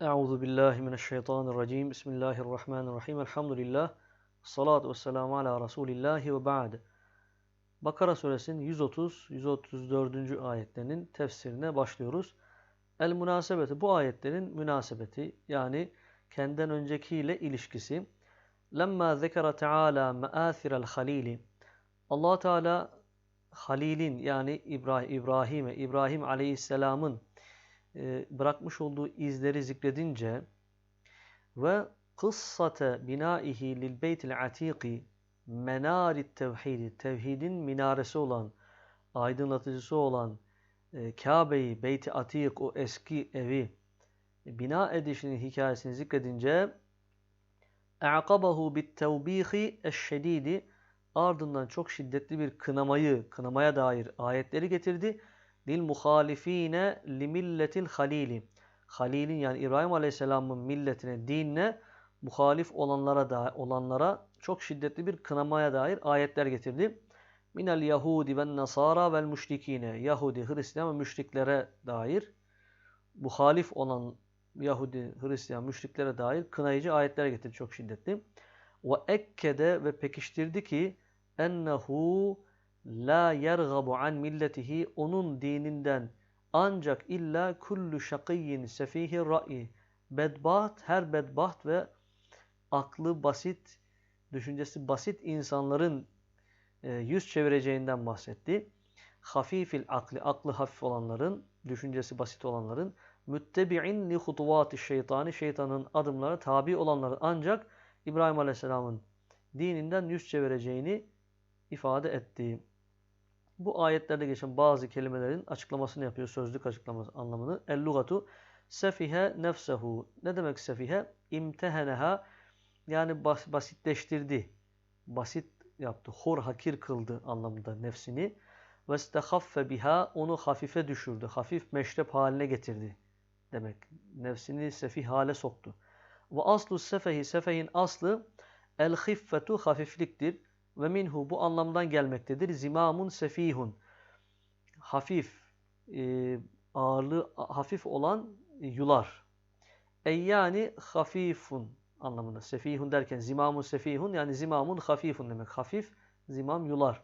Euzu billahi mineşşeytanirracim. Bismillahirrahmanirrahim. Elhamdülillah. Salatu vesselamu ala Resulillahi ve ba'd. Bakara suresinin 130 134. ayetlerinin tefsirine başlıyoruz. El münasebeti bu ayetlerin münasebeti yani kendinden öncekiyle ilişkisi. Lemma zekara Teala meâthirel halili. Allah Teala Halil'in yani İbrahim İbrahim'e İbrahim Aleyhisselam'ın bırakmış olduğu izleri zikredince ve kıssate binaihi lil beytil atiki menarit tevhidi tevhidin minaresi olan aydınlatıcısı olan e, Kabe'yi beyti o eski evi bina edişinin hikayesini zikredince bit tevbihi eşşedidi ardından çok şiddetli bir kınamayı kınamaya dair ayetleri getirdi lil muhalifine li milletil halili. Halil'in yani İbrahim Aleyhisselam'ın milletine, dinine muhalif olanlara da olanlara çok şiddetli bir kınamaya dair ayetler getirdi. Minel Yahudi ve Nasara vel müşrikine. Yahudi, Hristiyan ve müşriklere dair muhalif olan Yahudi, Hristiyan, müşriklere dair kınayıcı ayetler getirdi çok şiddetli. Ve ekkede ve pekiştirdi ki ennehu la yergabu an milletihi onun dininden ancak illa kullu şakiyyin sefihi ra'i bedbaht her bedbaht ve aklı basit düşüncesi basit insanların e, yüz çevireceğinden bahsetti. Hafifil akli aklı hafif olanların düşüncesi basit olanların müttebi'in li hutuvati şeytani şeytanın adımları tabi olanların ancak İbrahim Aleyhisselam'ın dininden yüz çevireceğini ifade etti. Bu ayetlerde geçen bazı kelimelerin açıklamasını yapıyor. Sözlük açıklaması anlamını. El-lugatu sefihe nefsehu. Ne demek sefihe? İmteheneha yani bas basitleştirdi. Basit yaptı. Hor hakir kıldı anlamında nefsini. Ve istehaffe biha onu hafife düşürdü. Hafif meşrep haline getirdi demek. Nefsini sefih hale soktu. Ve aslu sefehi sefehin aslı el hiffetu hafifliktir. Ve minhu bu anlamdan gelmektedir. Zimamun sefihun. Hafif, e, ağırlığı hafif olan yular. Ey yani hafifun anlamında. Sefihun derken zimamun sefihun yani zimamun hafifun demek. Hafif, zimam yular.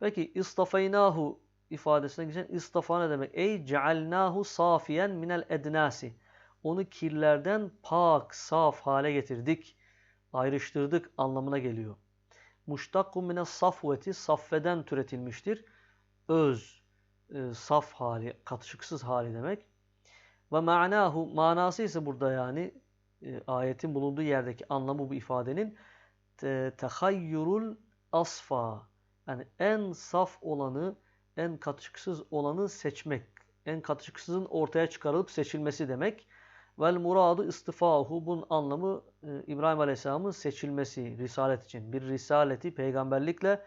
Peki istafaynahu ifadesine geçen istafa ne demek? Ey cealnahu safiyen minel ednasi. Onu kirlerden pak, saf hale getirdik, ayrıştırdık anlamına geliyor muştakku mine safveti saffeden türetilmiştir. Öz, e, saf hali, katışıksız hali demek. Ve ma'nahu manası ise burada yani e, ayetin bulunduğu yerdeki anlamı bu ifadenin te, tehayyurul asfa yani en saf olanı, en katışıksız olanı seçmek. En katışıksızın ortaya çıkarılıp seçilmesi demek. Vel muradu istifahu bunun anlamı e, İbrahim Aleyhisselam'ın seçilmesi risalet için. Bir risaleti peygamberlikle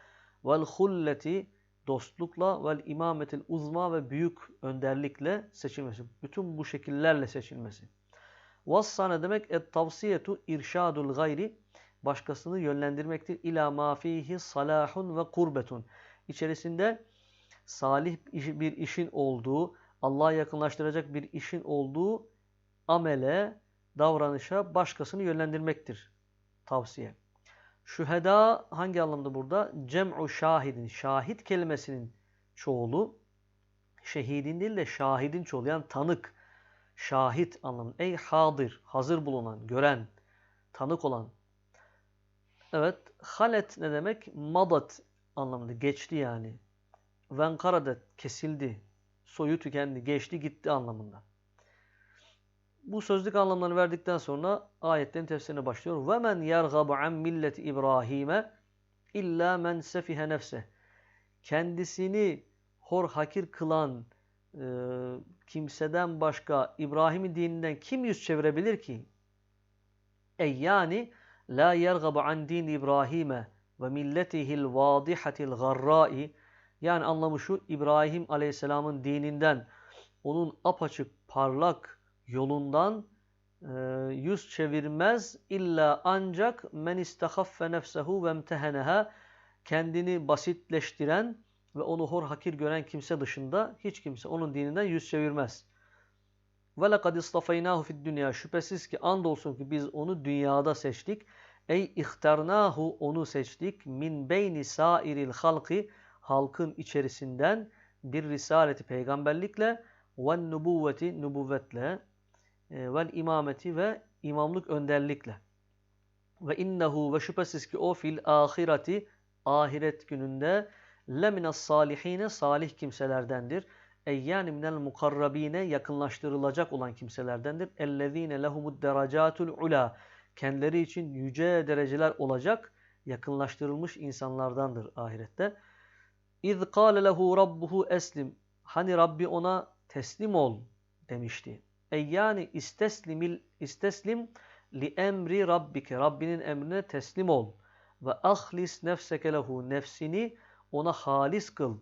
vel hulleti dostlukla vel imametil uzma ve büyük önderlikle seçilmesi. Bütün bu şekillerle seçilmesi. Vassa ne demek? Et tavsiyetu irşadul gayri başkasını yönlendirmektir. İla ma fihi salahun ve kurbetun. İçerisinde salih bir işin olduğu, Allah'a yakınlaştıracak bir işin olduğu amele, davranışa başkasını yönlendirmektir tavsiye. Şüheda hangi anlamda burada? Cem'u şahidin. Şahit kelimesinin çoğulu şehidin değil de şahidin çoğulu. Yani tanık, şahit anlamında. Ey hadir, hazır bulunan, gören, tanık olan. Evet, halet ne demek? Madat anlamında, geçti yani. Venkaradet, kesildi, soyu tükendi, geçti, gitti anlamında. Bu sözlük anlamlarını verdikten sonra ayetlerin tefsirine başlıyor. Ve men yergabu an millet İbrahim'e illa men sefihe nefse. Kendisini hor hakir kılan e, kimseden başka İbrahim'in dininden kim yüz çevirebilir ki? Ey yani la yergabu an din İbrahim'e ve milletihil vadihatil garrai yani anlamı şu İbrahim Aleyhisselam'ın dininden onun apaçık parlak yolundan e, yüz çevirmez illa ancak men istahaffe nefsehu ve emteheneha kendini basitleştiren ve onu hor hakir gören kimse dışında hiç kimse onun dininden yüz çevirmez. Ve lekad istafaynahu fid dünya. Şüphesiz ki andolsun ki biz onu dünyada seçtik. Ey ihtarnahu onu seçtik. Min beyni sairil halki halkın içerisinden bir risaleti peygamberlikle ve nubuvveti nubuvvetle vel imameti ve imamlık önderlikle. Ve innehu ve şüphesiz ki o fil ahireti ahiret gününde leminas salihine salih kimselerdendir. Ey yani minel mukarrabine yakınlaştırılacak olan kimselerdendir. Ellezine lehumud deracatul ula. Kendileri için yüce dereceler olacak yakınlaştırılmış insanlardandır ahirette. İz kâle lehu rabbuhu eslim. Hani Rabbi ona teslim ol demişti. Ey yani isteslimil isteslim li emri rabbike. Rabbinin emrine teslim ol. Ve ahlis nefseke lehu. Nefsini ona halis kıl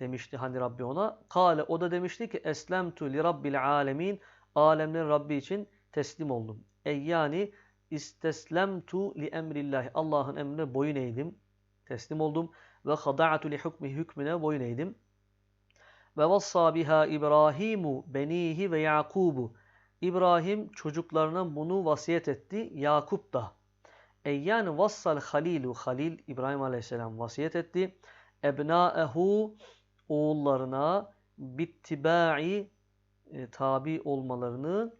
demişti hani Rabbi ona. Kale o da demişti ki eslemtu li rabbil alemin. Alemlerin Rabbi için teslim oldum. Ey yani isteslemtu li emrillahi. Allah'ın emrine boyun eğdim. Teslim oldum. Ve hada'tu li hukmi hükmüne boyun eğdim. Ve vassa biha İbrahimu benihi ve Yakubu. İbrahim çocuklarına bunu vasiyet etti. Yakup da. E yani vassal halilu. Halil İbrahim Aleyhisselam vasiyet etti. Ebnaehu oğullarına bittibai e, tabi olmalarını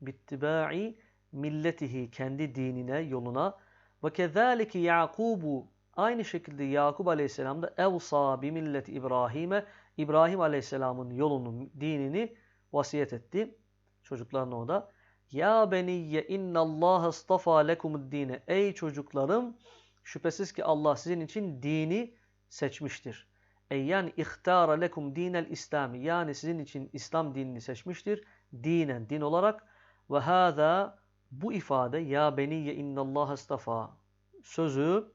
bittibai milletihi kendi dinine, yoluna ve kezalike Yakubu aynı şekilde Yakub Aleyhisselam da evsa bi milleti İbrahim'e İbrahim Aleyhisselam'ın yolunu, dinini vasiyet etti. Çocuklarına o da. Ya beniyye innallaha istafa lekumud dine. Ey çocuklarım şüphesiz ki Allah sizin için dini seçmiştir. Ey yani ihtara lekum dinel İslami. Yani sizin için İslam dinini seçmiştir. Dinen, din olarak. Ve hâzâ bu ifade ya beniyye innallaha istafa sözü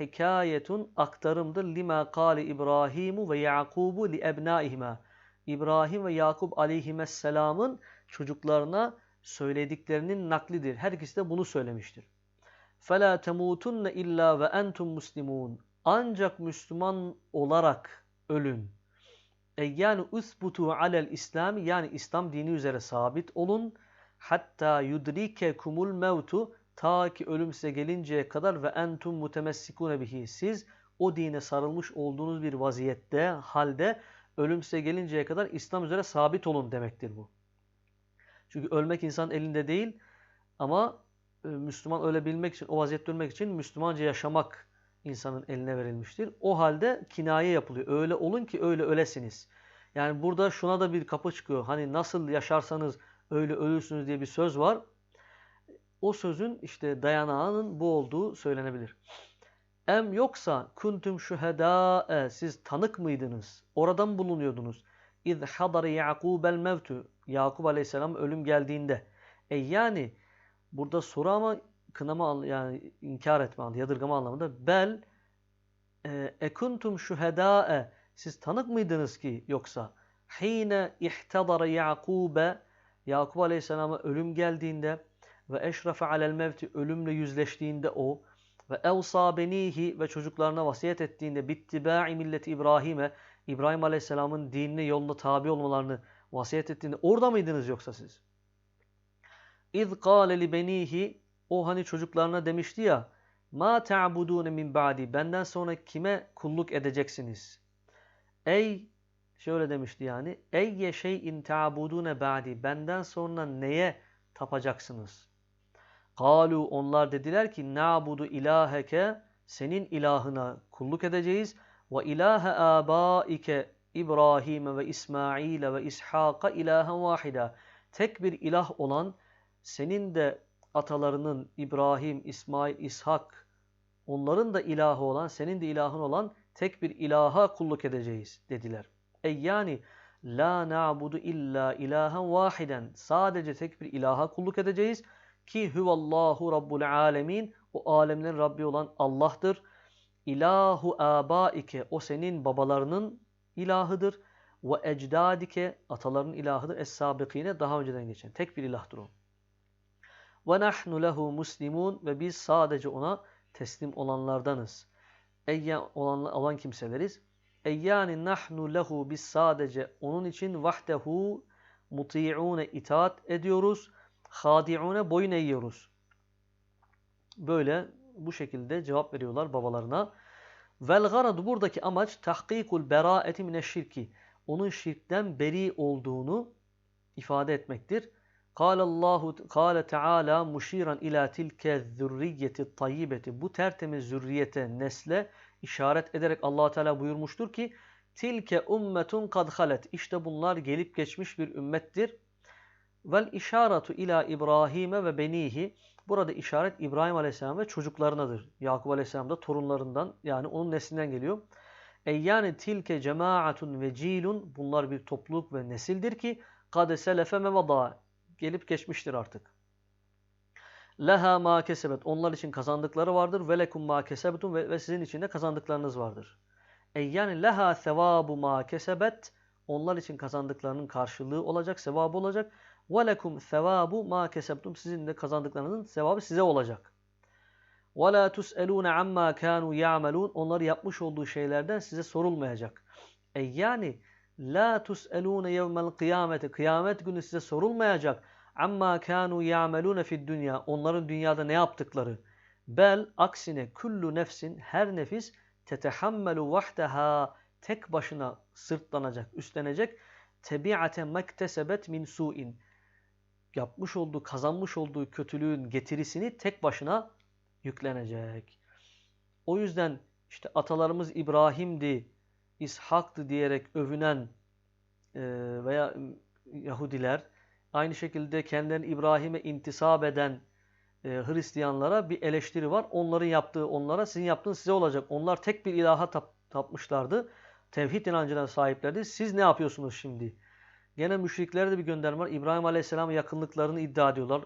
hikayetun aktarımdır lima kâli İbrahimu ve Yakubu li ebnaihima. İbrahim ve Yakup aleyhisselamın çocuklarına söylediklerinin naklidir. Her ikisi de bunu söylemiştir. فَلَا تَمُوتُنَّ illa ve entum muslimun. Ancak Müslüman olarak ölün. E yani usbutu alel İslami yani İslam dini üzere sabit olun. Hatta yudrike kumul mevtu ta ki ölüm size gelinceye kadar ve entum mutemessikune bihi. Siz o dine sarılmış olduğunuz bir vaziyette, halde ölüm size gelinceye kadar İslam üzere sabit olun demektir bu. Çünkü ölmek insan elinde değil ama e, Müslüman ölebilmek için, o vaziyette ölmek için Müslümanca yaşamak insanın eline verilmiştir. O halde kinaye yapılıyor. Öyle olun ki öyle ölesiniz. Yani burada şuna da bir kapı çıkıyor. Hani nasıl yaşarsanız öyle ölürsünüz diye bir söz var. O sözün işte dayanağının bu olduğu söylenebilir. Em yoksa kuntum şuhedâe siz tanık mıydınız? Oradan bulunuyordunuz. İz hadar Yakubel mevtu. Yakub Aleyhisselam ölüm geldiğinde. E yani burada soru ama kınama yani inkar etme anlamında, yadırgama anlamında. Bel e, ekuntum şuhedâe siz tanık mıydınız ki yoksa? Hine ihtadara Yakub'e Yakub Aleyhisselam'a ölüm geldiğinde ve eşrefe alel mevti ölümle yüzleştiğinde o ve evsa benihi ve çocuklarına vasiyet ettiğinde bittiba'i milleti İbrahim'e İbrahim Aleyhisselam'ın dinine yoluna tabi olmalarını vasiyet ettiğinde orada mıydınız yoksa siz? İz kâle li benihi o hani çocuklarına demişti ya ma ta'budune min ba'di benden sonra kime kulluk edeceksiniz? Ey şöyle demişti yani ey şeyin ta'budune ba'di benden sonra neye tapacaksınız? Kalu onlar dediler ki na'budu ilaheke senin ilahına kulluk edeceğiz ve ilahe abaike İbrahim ve İsmail ve İshak'a ilahen vahida. Tek bir ilah olan senin de atalarının İbrahim, İsmail, İshak onların da ilahı olan, senin de ilahın olan tek bir ilaha kulluk edeceğiz dediler. Ey yani la na'budu illa ilahen vahiden. Sadece tek bir ilaha kulluk edeceğiz ki huvallahu rabbul alemin. O alemlerin Rabbi olan Allah'tır. İlahu abaike o senin babalarının ilahıdır. Ve ecdadike ataların ilahıdır. Es-sabikine daha önceden geçen. Tek bir ilahdır o. Ve nahnu lehu muslimun ve biz sadece ona teslim olanlardanız. Eyyan olan, olan kimseleriz. Eyyani nahnu lehu biz sadece onun için vahdehu muti'une itaat ediyoruz. Hadi'une boyun eğiyoruz. Böyle bu şekilde cevap veriyorlar babalarına. Vel garadu buradaki amaç tahkikul beraeti mineşşirki. Onun şirkten beri olduğunu ifade etmektir. Allahu Kâle Teala muşiran ila tilke zürriyeti tayyibeti. Bu tertemiz zürriyete, nesle işaret ederek allah Teala buyurmuştur ki Tilke ummetun kad halet. İşte bunlar gelip geçmiş bir ümmettir. Vel işaratu ila İbrahim'e ve benihi. Burada işaret İbrahim Aleyhisselam ve çocuklarınadır. Yakup Aleyhisselam da torunlarından yani onun neslinden geliyor. Ey yani tilke cemaatun ve cilun bunlar bir topluluk ve nesildir ki kad selefe mevada gelip geçmiştir artık. Leha ma kesebet onlar için kazandıkları vardır ve lekum ma kesebetun ve, ve sizin için de kazandıklarınız vardır. Ey yani leha sevabu ma kesebet onlar için kazandıklarının karşılığı olacak, sevabı olacak. Lekum sevabu ma kesebtum sizin de kazandıklarınızın sevabı size olacak. La tus'elûne amma kânû ya'melûn onlar yapmış olduğu şeylerden size sorulmayacak. Ey yani la tus'elûne yevmel kıyameti kıyamet günü size sorulmayacak. Amma kânû ya'melûne fid dünya onların dünyada ne yaptıkları. Bel aksine kullu nefsin her nefis tetehammelu vahdeha tek başına sırtlanacak, üstlenecek tebiate mektesebet min su'in yapmış olduğu, kazanmış olduğu kötülüğün getirisini tek başına yüklenecek. O yüzden işte atalarımız İbrahim'di, İshak'tı diyerek övünen e, veya Yahudiler aynı şekilde kendilerini İbrahim'e intisap eden e, Hristiyanlara bir eleştiri var. Onların yaptığı onlara, sizin yaptığınız size olacak. Onlar tek bir ilaha tap, tapmışlardı. Tevhid inancına sahiplerdi. Siz ne yapıyorsunuz şimdi? Gene müşriklere de bir gönderme var. İbrahim Aleyhisselam'a yakınlıklarını iddia ediyorlar.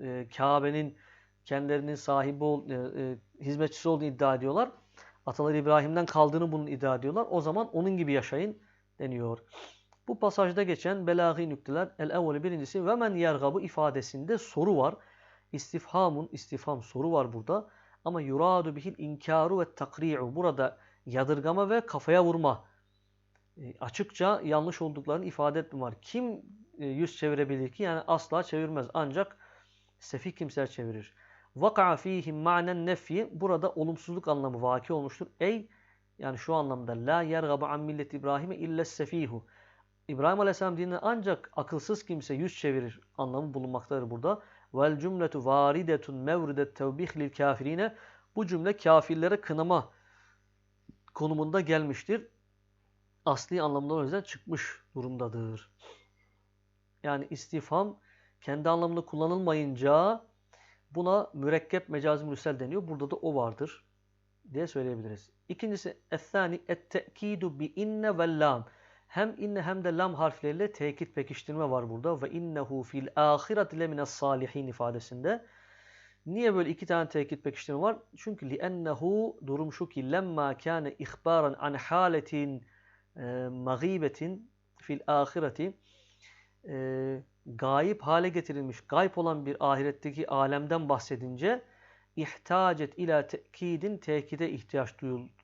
E, Kabe'nin kendilerinin sahibi, ol, e, e, hizmetçisi olduğunu iddia ediyorlar. Ataları İbrahim'den kaldığını bunu iddia ediyorlar. O zaman onun gibi yaşayın deniyor. Bu pasajda geçen belâhi nükteler el-evveli birincisi ve men yergabı ifadesinde soru var. İstifhamun, istifham soru var burada. Ama yuradu bihil inkaru ve takri'u. Burada yadırgama ve kafaya vurma. E, açıkça yanlış olduklarını ifade etme var. Kim e, yüz çevirebilir ki? Yani asla çevirmez. Ancak sefih kimseler çevirir. Vaka'a fihim ma'nen nefi. Burada olumsuzluk anlamı vaki olmuştur. Ey yani şu anlamda la yergabu an millet İbrahim'e illa sefihu. İbrahim Aleyhisselam dinine ancak akılsız kimse yüz çevirir anlamı bulunmaktadır burada. Vel cümletu varidetun mevridet tevbih lil kafirine. Bu cümle kafirlere kınama konumunda gelmiştir. Asli anlamda o yüzden çıkmış durumdadır. Yani istifam kendi anlamında kullanılmayınca buna mürekkep mecazi mürsel deniyor. Burada da o vardır diye söyleyebiliriz. İkincisi ethani et-te'kidu bi inne ve lam. Hem inne hem de lam harfleriyle tekit pekiştirme var burada. Ve innehu fil ahireti lemine salihin ifadesinde. Niye böyle iki tane tekit pekiştirme var? Çünkü li'ennehu durum şu ki lemma kâne ihbaran an haletin mağibetin fil ahireti e, gayip hale getirilmiş, gayb olan bir ahiretteki alemden bahsedince ihtacet ila tekidin tekide ihtiyaç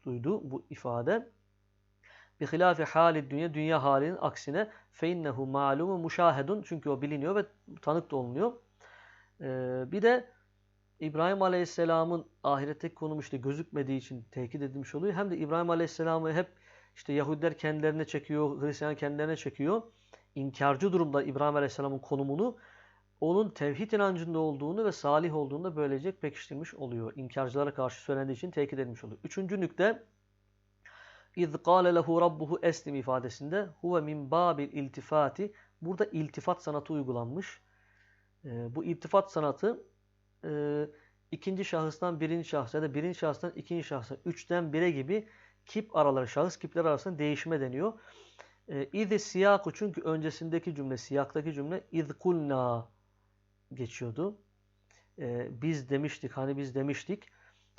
duydu bu ifade. Bi hilafi hali dünya, dünya halinin aksine feinnehu malumu muşahedun. Çünkü o biliniyor ve tanık da olunuyor. Ee, bir de İbrahim Aleyhisselam'ın ahiretteki konumu işte gözükmediği için tekit edilmiş oluyor. Hem de İbrahim Aleyhisselam'ı hep işte Yahudiler kendilerine çekiyor, Hristiyan kendilerine çekiyor. İnkarcı durumda İbrahim Aleyhisselam'ın konumunu onun tevhid inancında olduğunu ve salih olduğunu da böylece pekiştirmiş oluyor. İnkarcılara karşı söylendiği için tekit edilmiş oluyor. Üçüncü nükte İz قَالَ lehu rabbuhu eslim ifadesinde huve min babil iltifati burada iltifat sanatı uygulanmış. E, bu iltifat sanatı e, ikinci şahıstan birinci şahsa ya da birinci şahıstan ikinci şahsa üçten bire gibi kip araları, şahıs kipler arasında değişme deniyor. E, İzi siyaku çünkü öncesindeki cümle, siyaktaki cümle iz kulna geçiyordu. E, biz demiştik, hani biz demiştik.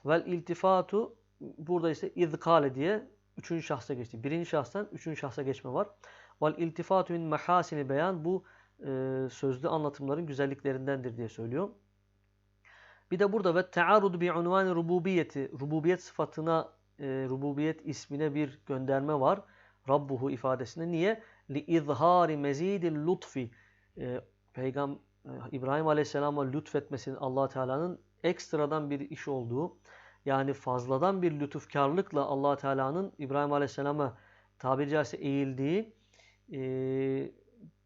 Vel iltifatu burada ise izkale diye üçüncü şahsa geçti. Birinci şahstan üçüncü şahsa geçme var. Vel iltifatu min mahasini beyan bu e, sözlü anlatımların güzelliklerindendir diye söylüyor. Bir de burada ve tearrudu bi unvani rububiyeti rububiyet sıfatına e, rububiyet ismine bir gönderme var. Rabbuhu ifadesinde niye? Li izhari mezidil lutfi e, Peygam e, İbrahim Aleyhisselam'a lütfetmesinin allah Teala'nın ekstradan bir iş olduğu yani fazladan bir lütufkarlıkla allah Teala'nın İbrahim Aleyhisselam'a tabiri caizse eğildiği e,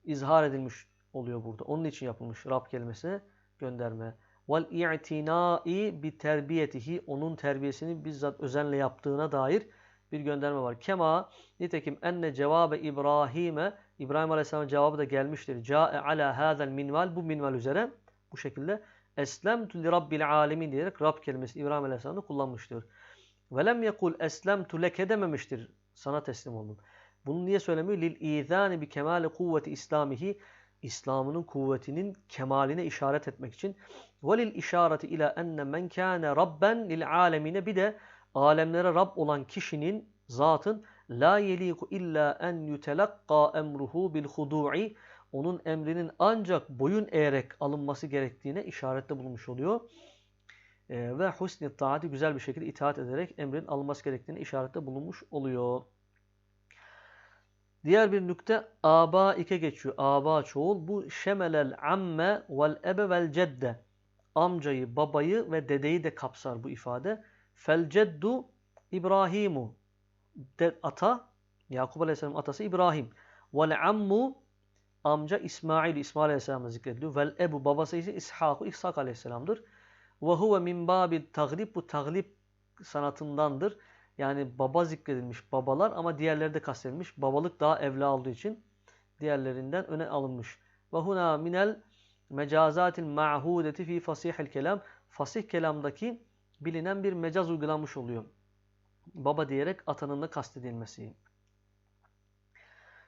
izhar edilmiş oluyor burada. Onun için yapılmış Rab kelimesine gönderme. Vel i'tinai bi terbiyetihi onun terbiyesini bizzat özenle yaptığına dair bir gönderme var. Kema nitekim enne cevabe İbrahim'e İbrahim Aleyhisselam'ın cevabı da gelmiştir. Ca'e ala hadal minval bu minval üzere bu şekilde eslemtu li rabbil alemin diyerek Rab kelimesi İbrahim Aleyhisselam'da kullanmıştır. Ve lem yekul eslemtu leke dememiştir. Sana teslim oldum. Bunu niye söylemiyor? Lil izani bi kemali kuvveti İslamihi İslam'ının kuvvetinin kemaline işaret etmek için. Velil işareti ila enne men kâne rabben lil alemine bir de alemlere Rab olan kişinin zatın la yeliku illa en yutelakka emruhu bil hudu'i onun emrinin ancak boyun eğerek alınması gerektiğine işarette bulunmuş oluyor. Ee, ve husni taati güzel bir şekilde itaat ederek emrin alınması gerektiğine işarette bulunmuş oluyor. Diğer bir nükte aba ike geçiyor. Aba çoğul. Bu şemelel amme vel ebe vel cedde. Amcayı, babayı ve dedeyi de kapsar bu ifade. Fel ceddu İbrahimu. De, ata, Yakup Aleyhisselam atası İbrahim. Vel ammu amca İsmail, İsmail Aleyhisselam'da zikrediliyor. Vel ebu babası ise İshak, İshak Aleyhisselam'dır. Ve huve min babil taglib bu taglib sanatındandır. Yani baba zikredilmiş babalar ama diğerleri de kastedilmiş. Babalık daha evla olduğu için diğerlerinden öne alınmış. Ve huna minel mecazatil ma'hudeti fi fasihil kelam. Fasih kelamdaki bilinen bir mecaz uygulanmış oluyor. Baba diyerek atanın da kastedilmesi.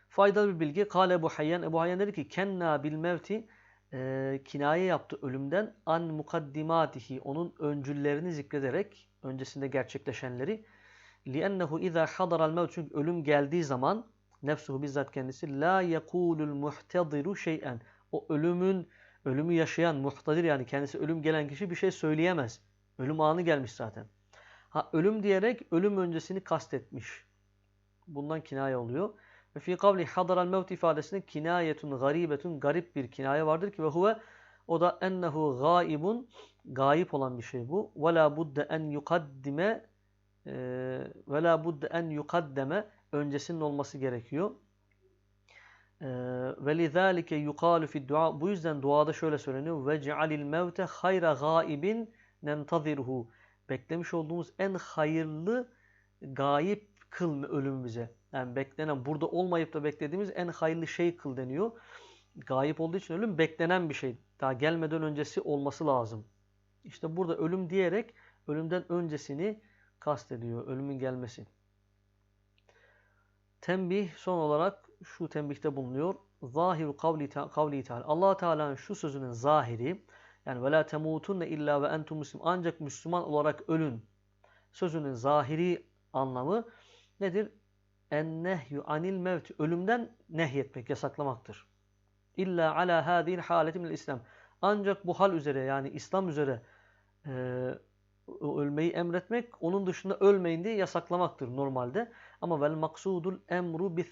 Faydalı bir bilgi. Kale Ebu Hayyan. Ebu Hayyan dedi ki kenna bil mevti e, kinaye yaptı ölümden an mukaddimatihi onun öncüllerini zikrederek öncesinde gerçekleşenleri لِأَنَّهُ اِذَا حَضَرَ الْمَوْتِ Çünkü ölüm geldiği zaman nefsuhu bizzat kendisi la yekulul muhtadiru şey'en. O ölümün ölümü yaşayan muhtadir yani kendisi ölüm gelen kişi bir şey söyleyemez. Ölüm anı gelmiş zaten. Ha ölüm diyerek ölüm öncesini kastetmiş. Bundan kinaye oluyor. Ve fi kavli hadaral mevt ifadesinde kinayetun garibetun garip bir kinaye vardır ki ve huve o da ennehu gaibun gayip olan bir şey bu. Ve la budde en yukaddime ve la budde en yukaddeme öncesinin olması gerekiyor. Ve lizalike yukalu fi dua bu yüzden duada şöyle söyleniyor ve cealil mevte hayra gaibin nentazirhu beklemiş olduğumuz en hayırlı gayip kıl ölümümüze. Yani beklenen burada olmayıp da beklediğimiz en hayırlı şey kıl deniyor. Gayip olduğu için ölüm beklenen bir şey. Daha gelmeden öncesi olması lazım. İşte burada ölüm diyerek ölümden öncesini kastediyor. Ölümün gelmesi. Tembih son olarak şu tembihte bulunuyor. Zahiru kavli, kavli Teala. allah Teala'nın şu sözünün zahiri yani ve la temutunne illa ve entum muslim ancak Müslüman olarak ölün sözünün zahiri anlamı nedir? En nehyu anil mevt ölümden nehyetmek, yasaklamaktır. İlla ala hadil haletim İslam. Ancak bu hal üzere yani İslam üzere e, ölmeyi emretmek, onun dışında ölmeyin diye yasaklamaktır normalde. Ama vel maksudul emru bis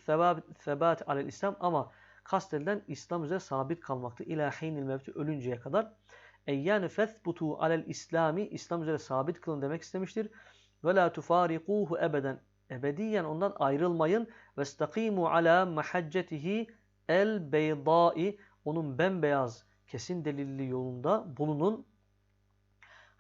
sebat alel İslam ama kastedilen İslam üzere sabit kalmaktır. İlâ hinil mevti ölünceye kadar. Eyyâne fethbutu alel İslami İslam üzere sabit kılın demek istemiştir. Ve la tufarikuhu ebeden ebediyen ondan ayrılmayın. Ve stakimu ala mahaccetihi el beydai onun bembeyaz kesin delilli yolunda bulunun.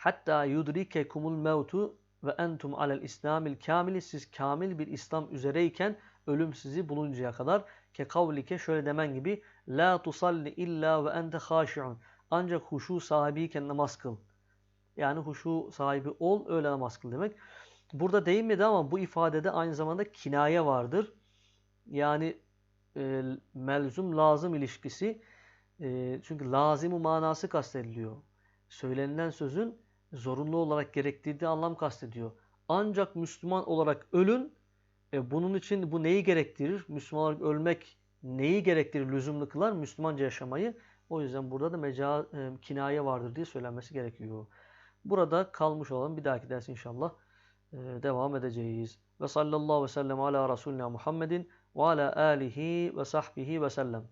Hatta yudrikekumul mevtu ve entum alel islamil kamili siz kamil bir İslam üzereyken ölüm sizi buluncaya kadar ke kavlike şöyle demen gibi la tusalli illa ve ente haşi'un ancak huşu sahibiyken namaz kıl. Yani huşu sahibi ol öyle namaz kıl demek. Burada değinmedi ama bu ifadede aynı zamanda kinaye vardır. Yani e, melzum lazım ilişkisi. E, çünkü lazimu manası kastediliyor. Söylenilen sözün zorunlu olarak gerektirdiği anlam kastediyor. Ancak Müslüman olarak ölün. E, bunun için bu neyi gerektirir? Müslüman olarak ölmek neyi gerektirir, lüzumlu kılar? Müslümanca yaşamayı. O yüzden burada da meca, e, kinaye vardır diye söylenmesi gerekiyor. Burada kalmış olan bir dahaki ders inşallah e, devam edeceğiz. Ve sallallahu ve sellem ala Resulina Muhammedin ve ala alihi ve sahbihi ve sellem.